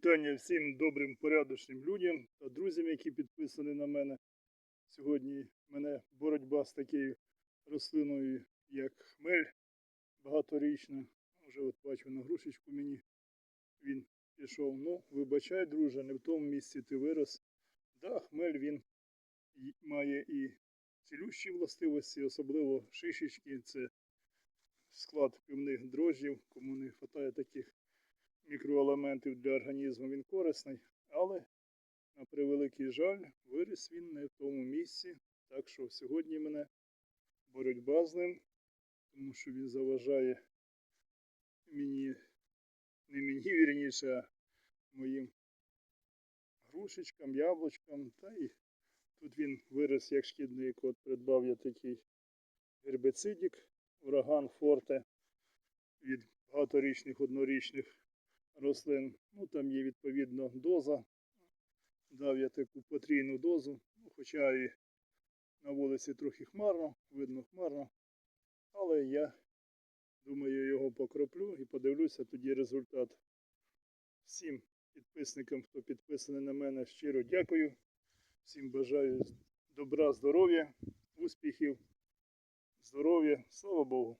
Вітання всім добрим, порядочним людям та друзям, які підписані на мене. Сьогодні мене боротьба з такою рослиною, як хмель багаторічна. Вже от бачу на грушечку мені він пішов. Ну, вибачай, друже, не в тому місці ти вирос. Да, хмель він має і цілющі властивості, особливо шишечки. Це склад півних дрожжів, кому не вистачає таких мікроелементів для організму він корисний, але, на превеликий жаль, виріс він не в тому місці. Так що сьогодні мене боротьба з ним, тому що він заважає мені, не мені вірніше, а моїм грушечкам, яблучкам. Та й тут він виріс як шкідний кот. Придбав я такий гербицидік, ураган форте від багаторічних однорічних рослин. Ну, там є відповідно доза. Дав я таку потрійну дозу, ну, хоча і на вулиці трохи хмарно, видно хмарно. Але я думаю, його покроплю і подивлюся тоді результат. Всім підписникам, хто підписаний на мене, щиро дякую. Всім бажаю добра, здоров'я, успіхів, здоров'я. Слава Богу!